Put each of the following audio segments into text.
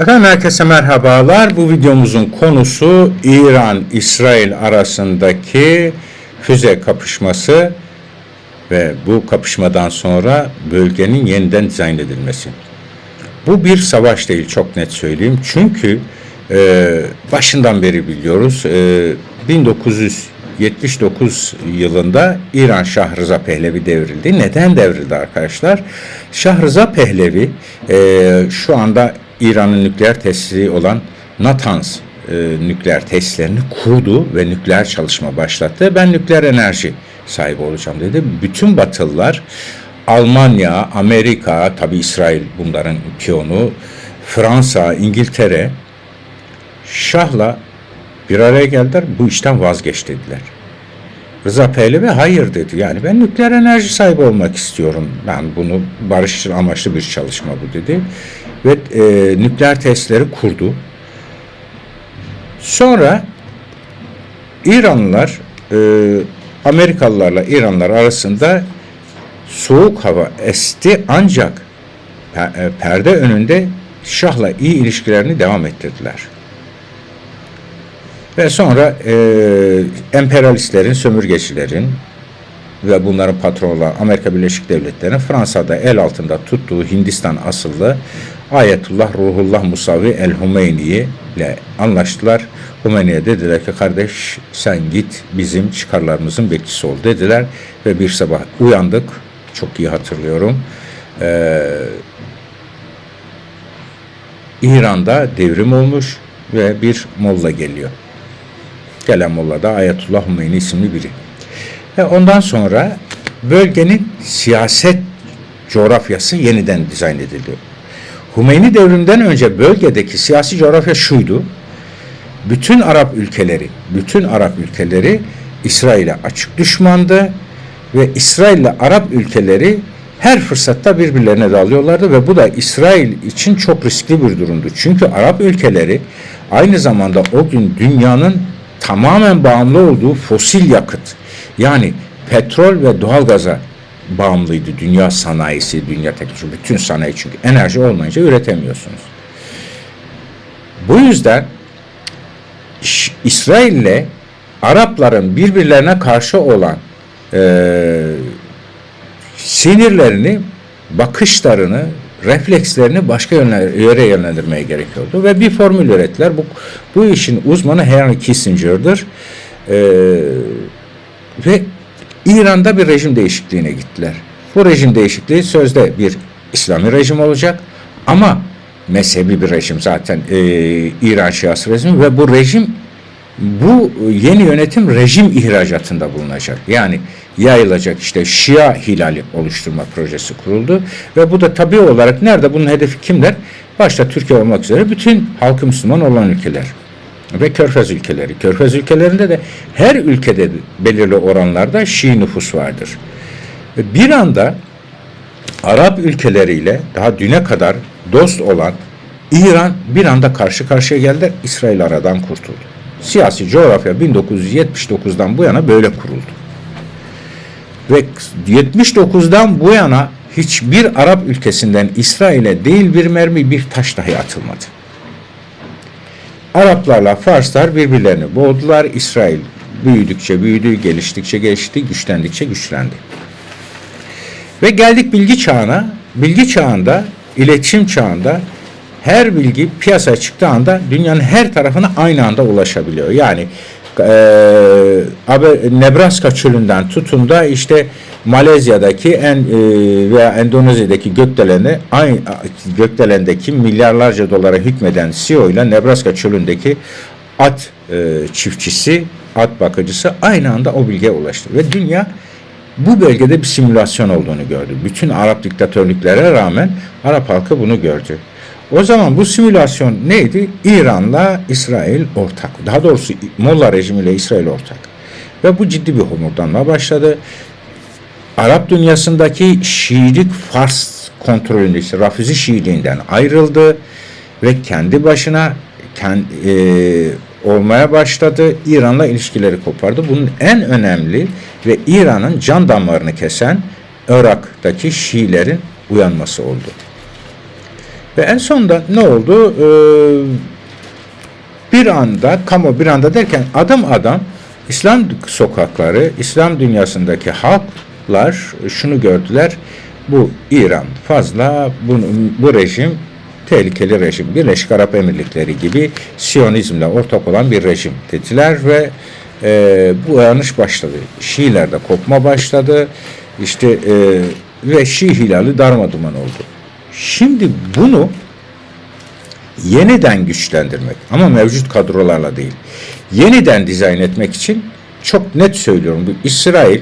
Efendim herkese merhabalar. Bu videomuzun konusu İran-İsrail arasındaki füze kapışması ve bu kapışmadan sonra bölgenin yeniden dizayn edilmesi. Bu bir savaş değil çok net söyleyeyim. Çünkü e, başından beri biliyoruz e, 1979 yılında İran Şah Rıza Pehlevi devrildi. Neden devrildi arkadaşlar? Şah Rıza Pehlevi e, şu anda İran'ın nükleer tesisi olan Natanz e, nükleer tesislerini kurdu ve nükleer çalışma başlattı. Ben nükleer enerji sahibi olacağım dedi. Bütün Batılılar Almanya, Amerika, tabi İsrail bunların piyonu, Fransa, İngiltere Şah'la bir araya geldiler. Bu işten vazgeç dediler. Rıza Pehlevi hayır dedi. Yani ben nükleer enerji sahibi olmak istiyorum. Ben bunu barış amaçlı bir çalışma bu dedi. Ve e, nükleer testleri kurdu. Sonra İranlılar e, Amerikalılarla İranlılar arasında soğuk hava esti ancak e, perde önünde Şah'la iyi ilişkilerini devam ettirdiler. Ve sonra e, emperyalistlerin, sömürgecilerin ve bunların patronu Amerika Birleşik Devletleri'nin Fransa'da el altında tuttuğu Hindistan asıllı Ayetullah Ruhullah Musavi El Hümeyni ile anlaştılar. Hümeyni'ye dediler ki kardeş sen git bizim çıkarlarımızın bekçisi ol dediler ve bir sabah uyandık. Çok iyi hatırlıyorum. Ee, İran'da devrim olmuş ve bir molla geliyor. Gelen molla da Ayetullah Hümeyni isimli biri. Ve ondan sonra bölgenin siyaset coğrafyası yeniden dizayn ediliyor. Hümeyni devriminden önce bölgedeki siyasi coğrafya şuydu. Bütün Arap ülkeleri, bütün Arap ülkeleri İsrail'e açık düşmandı ve İsrail ile Arap ülkeleri her fırsatta birbirlerine dalıyorlardı ve bu da İsrail için çok riskli bir durumdu. Çünkü Arap ülkeleri aynı zamanda o gün dünyanın tamamen bağımlı olduğu fosil yakıt yani petrol ve doğalgaza bağımlıydı dünya sanayisi, dünya teknolojisi, bütün sanayi çünkü enerji olmayınca üretemiyorsunuz. Bu yüzden İsrail ile Arapların birbirlerine karşı olan eee sinirlerini, bakışlarını, reflekslerini başka yöre yönlendirmeye gerekiyordu. Ve bir formül ürettiler. Bu, bu işin uzmanı Henry Kissinger'dır. Ee, ve İran'da bir rejim değişikliğine gittiler. Bu rejim değişikliği sözde bir İslami rejim olacak ama mezhebi bir rejim zaten e, İran Şiası rejimi ve bu rejim bu yeni yönetim rejim ihracatında bulunacak. Yani yayılacak işte Şia hilali oluşturma projesi kuruldu ve bu da tabii olarak nerede bunun hedefi kimler? Başta Türkiye olmak üzere bütün halkı Müslüman olan ülkeler ve Körfez ülkeleri. Körfez ülkelerinde de her ülkede belirli oranlarda Şii nüfus vardır. Bir anda Arap ülkeleriyle daha düne kadar dost olan İran bir anda karşı karşıya geldi. İsrail aradan kurtuldu. Siyasi coğrafya 1979'dan bu yana böyle kuruldu. Ve 79'dan bu yana hiçbir Arap ülkesinden İsrail'e değil bir mermi bir taş dahi atılmadı. Araplarla Farslar birbirlerini boğdular. İsrail büyüdükçe büyüdü, geliştikçe gelişti, güçlendikçe güçlendi. Ve geldik bilgi çağına. Bilgi çağında, iletişim çağında her bilgi piyasaya çıktığı anda dünyanın her tarafına aynı anda ulaşabiliyor. Yani e, Nebraska çölünden tutun da işte Malezya'daki en e, veya Endonezya'daki gökdeleni aynı gökdelendeki milyarlarca dolara hükmeden CEO ile Nebraska çölündeki at e, çiftçisi, at bakıcısı aynı anda o bilgiye ulaştı ve dünya bu bölgede bir simülasyon olduğunu gördü. Bütün Arap diktatörlüklere rağmen Arap halkı bunu gördü. O zaman bu simülasyon neydi? İran'la İsrail ortak. Daha doğrusu Molla rejimiyle İsrail ortak. Ve bu ciddi bir homurdanma başladı. Arap dünyasındaki Şiilik Fars kontrolünde işte Rafizi Şiiliğinden ayrıldı ve kendi başına kendi, e, olmaya başladı. İran'la ilişkileri kopardı. Bunun en önemli ve İran'ın can damarını kesen Irak'taki Şiilerin uyanması oldu. Ve en sonunda ne oldu? Ee, bir anda, kamu bir anda derken adım adam İslam sokakları, İslam dünyasındaki halklar şunu gördüler. Bu İran fazla, bu, bu rejim tehlikeli rejim. Birleşik Arap Emirlikleri gibi Siyonizmle ortak olan bir rejim dediler ve e, bu uyanış başladı. Şiilerde kopma başladı. İşte e, ve Şii hilali darmaduman oldu. Şimdi bunu yeniden güçlendirmek ama mevcut kadrolarla değil. Yeniden dizayn etmek için çok net söylüyorum. Bu İsrail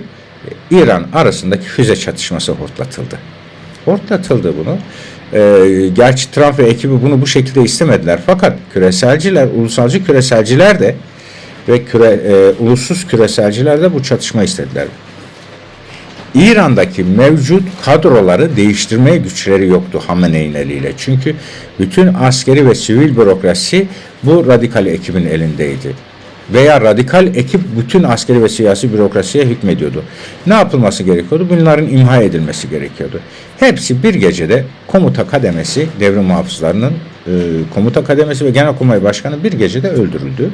İran arasındaki füze çatışması hortlatıldı. Hortlatıldı bunu. Ee, gerçi Trump ve ekibi bunu bu şekilde istemediler. Fakat küreselciler, ulusalcı küreselciler de ve küre, e, ulusuz küreselciler de bu çatışma istediler. İran'daki mevcut kadroları değiştirmeye güçleri yoktu Hamene'nin eliyle. Çünkü bütün askeri ve sivil bürokrasi bu radikal ekibin elindeydi. Veya radikal ekip bütün askeri ve siyasi bürokrasiye hükmediyordu. Ne yapılması gerekiyordu? Bunların imha edilmesi gerekiyordu. Hepsi bir gecede komuta kademesi, devrim muhafızlarının e, komuta kademesi ve genelkurmay başkanı bir gecede öldürüldü.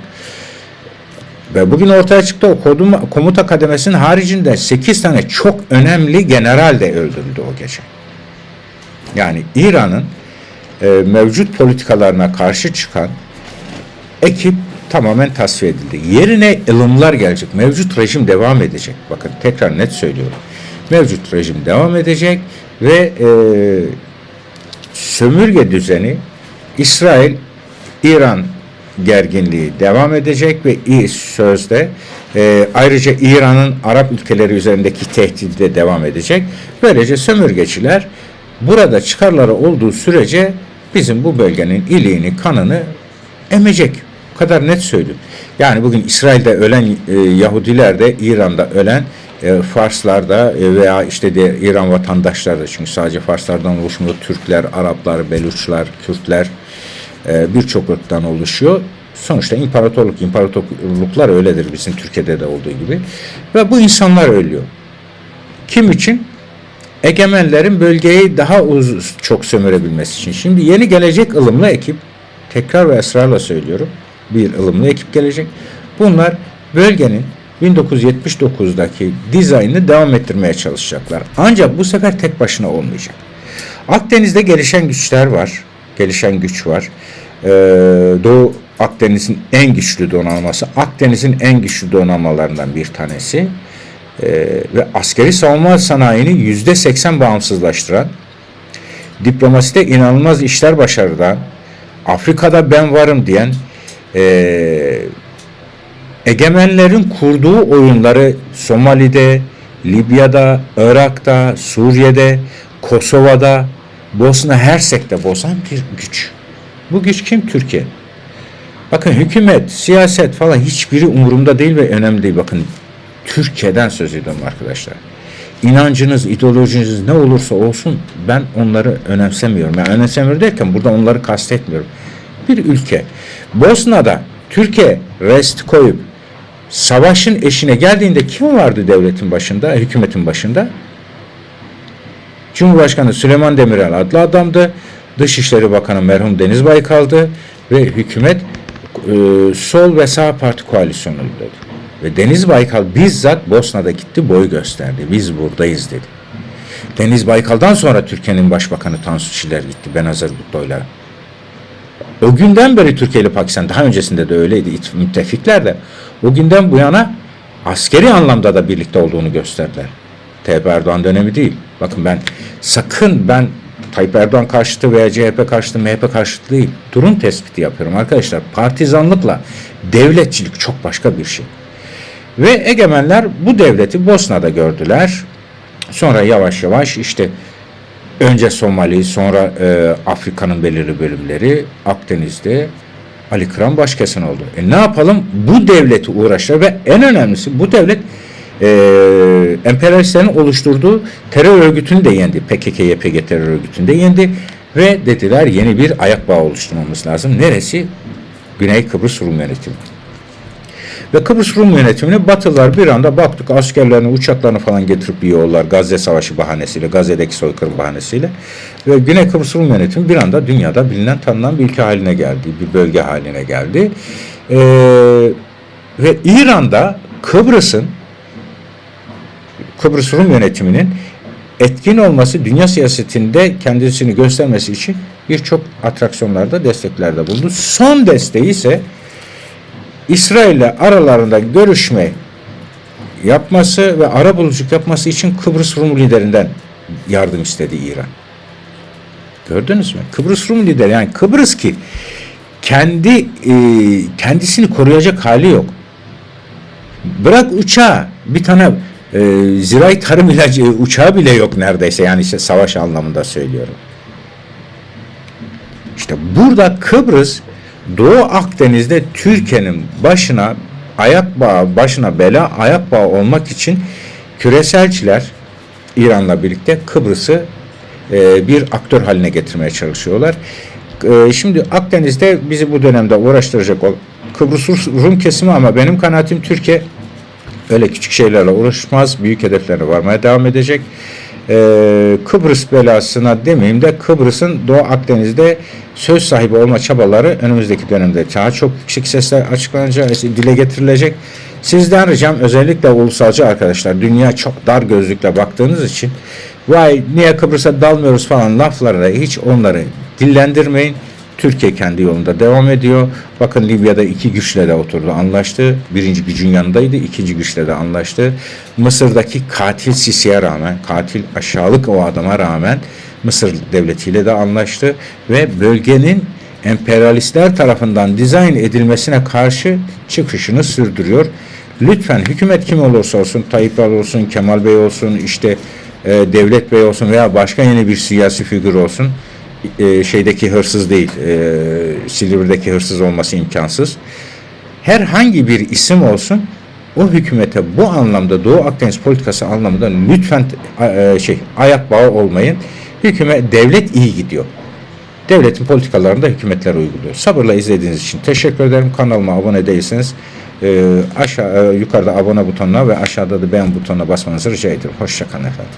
Ve bugün ortaya çıktı o komuta kademesinin haricinde 8 tane çok önemli general de öldürüldü o gece. Yani İran'ın e, mevcut politikalarına karşı çıkan ekip tamamen tasfiye edildi. Yerine ılımlar gelecek. Mevcut rejim devam edecek. Bakın tekrar net söylüyorum. Mevcut rejim devam edecek ve e, sömürge düzeni İsrail, İran gerginliği devam edecek ve iyi sözde e, ayrıca İran'ın Arap ülkeleri üzerindeki tehdidi de devam edecek. Böylece sömürgeciler burada çıkarları olduğu sürece bizim bu bölgenin iliğini, kanını emecek. Bu kadar net söylüyorum. Yani bugün İsrail'de ölen e, Yahudiler de İran'da ölen e, Farslar da e, veya işte de İran vatandaşları da çünkü sadece Farslardan oluşmuyor. Türkler, Araplar, Beluçlar, Kürtler e, birçok ırktan oluşuyor. Sonuçta imparatorluk, imparatorluklar öyledir bizim Türkiye'de de olduğu gibi. Ve bu insanlar ölüyor. Kim için? Egemenlerin bölgeyi daha uz çok sömürebilmesi için. Şimdi yeni gelecek ılımlı ekip, tekrar ve ısrarla söylüyorum, bir ılımlı ekip gelecek. Bunlar bölgenin 1979'daki dizaynını devam ettirmeye çalışacaklar. Ancak bu sefer tek başına olmayacak. Akdeniz'de gelişen güçler var. Gelişen güç var. Ee, Doğu Akdeniz'in en güçlü donanması, Akdeniz'in en güçlü donanmalarından bir tanesi ee, ve askeri savunma sanayini yüzde seksen bağımsızlaştıran, diplomaside inanılmaz işler başarıdan, Afrika'da ben varım diyen, e, egemenlerin kurduğu oyunları Somali'de, Libya'da, Irak'ta, Suriye'de, Kosova'da, Bosna Hersek'te bozan bir güç. Bu güç kim? Türkiye. Bakın hükümet, siyaset falan hiçbiri umurumda değil ve önemli değil. Bakın Türkiye'den söz ediyorum arkadaşlar. İnancınız, ideolojiniz ne olursa olsun ben onları önemsemiyorum. Yani önemsemiyorum derken burada onları kastetmiyorum. Bir ülke. Bosna'da Türkiye rest koyup savaşın eşine geldiğinde kim vardı devletin başında, hükümetin başında? Cumhurbaşkanı Süleyman Demirel adlı adamdı. Dışişleri Bakanı merhum Deniz Baykal'dı ve hükümet e, sol ve sağ parti koalisyonu dedi. Ve Deniz Baykal bizzat Bosna'da gitti boy gösterdi. Biz buradayız dedi. Deniz Baykal'dan sonra Türkiye'nin Başbakanı Tansu Çiller gitti Benazir Bhutto'yla. O günden beri Türkiye ile Pakistan daha öncesinde de öyleydi müttefikler de o günden bu yana askeri anlamda da birlikte olduğunu gösterdiler. Tayyip Erdoğan dönemi değil. Bakın ben sakın ben Tayyip Erdoğan karşıtı veya CHP karşıtı, MHP karşıtı değil. Durum tespiti yapıyorum arkadaşlar. Partizanlıkla devletçilik çok başka bir şey. Ve egemenler bu devleti Bosna'da gördüler. Sonra yavaş yavaş işte önce Somali, sonra e, Afrika'nın belirli bölümleri, Akdeniz'de Ali Kıran başkesin oldu. E ne yapalım? Bu devleti uğraşlar ve en önemlisi bu devlet e, emperyalistlerin oluşturduğu terör örgütünü de yendi. PKK-YPG terör örgütünü de yendi. Ve dediler yeni bir ayak bağı oluşturmamız lazım. Neresi? Güney Kıbrıs Rum yönetimi. Ve Kıbrıs Rum yönetimini Batılılar bir anda baktık askerlerini, uçaklarını falan getirip yiyorlar Gazze Savaşı bahanesiyle, Gazze'deki soykırım bahanesiyle. Ve Güney Kıbrıs Rum yönetimi bir anda dünyada bilinen tanınan bir ülke haline geldi, bir bölge haline geldi. Ee, ve İran'da Kıbrıs'ın Kıbrıs Rum yönetiminin etkin olması, dünya siyasetinde kendisini göstermesi için birçok atraksiyonlarda, desteklerde bulundu. Son desteği ise İsrail ile aralarında görüşme yapması ve ara buluculuk yapması için Kıbrıs Rum liderinden yardım istedi İran. Gördünüz mü? Kıbrıs Rum lideri yani Kıbrıs ki kendi e, kendisini koruyacak hali yok. Bırak uçağı bir tane e, zirai tarım ilacı uçağı bile yok neredeyse yani işte savaş anlamında söylüyorum. İşte burada Kıbrıs Doğu Akdeniz'de Türkiye'nin başına ayak bağı, başına bela ayak bağı olmak için küreselciler İran'la birlikte Kıbrıs'ı e, bir aktör haline getirmeye çalışıyorlar. E, şimdi Akdeniz'de bizi bu dönemde uğraştıracak o Kıbrıs Rum kesimi ama benim kanaatim Türkiye öyle küçük şeylerle uğraşmaz. Büyük hedeflerine varmaya devam edecek. Ee, Kıbrıs belasına demeyeyim de Kıbrıs'ın Doğu Akdeniz'de söz sahibi olma çabaları önümüzdeki dönemde daha çok yüksek sesle açıklanacak, dile getirilecek. Sizden ricam özellikle ulusalcı arkadaşlar dünya çok dar gözlükle baktığınız için vay niye Kıbrıs'a dalmıyoruz falan laflarına hiç onları dillendirmeyin. Türkiye kendi yolunda devam ediyor. Bakın Libya'da iki güçle de oturdu, anlaştı. Birinci gücün yanındaydı, ikinci güçle de anlaştı. Mısır'daki katil Sisi'ye rağmen, katil aşağılık o adama rağmen Mısır devletiyle de anlaştı ve bölgenin emperyalistler tarafından dizayn edilmesine karşı çıkışını sürdürüyor. Lütfen hükümet kim olursa olsun, Tayyip olsun, Kemal Bey olsun, işte e, Devlet Bey olsun veya başka yeni bir siyasi figür olsun, e, şeydeki hırsız değil, e, Silivri'deki hırsız olması imkansız. Herhangi bir isim olsun, o hükümete bu anlamda Doğu Akdeniz politikası anlamında lütfen e, şey ayak bağı olmayın. Hükümet devlet iyi gidiyor. Devletin politikalarını da hükümetler uyguluyor. Sabırla izlediğiniz için teşekkür ederim. Kanalıma abone değilseniz e, aşağı e, yukarıda abone butonuna ve aşağıda da beğen butonuna basmanızı rica ederim. Hoşçakalın efendim.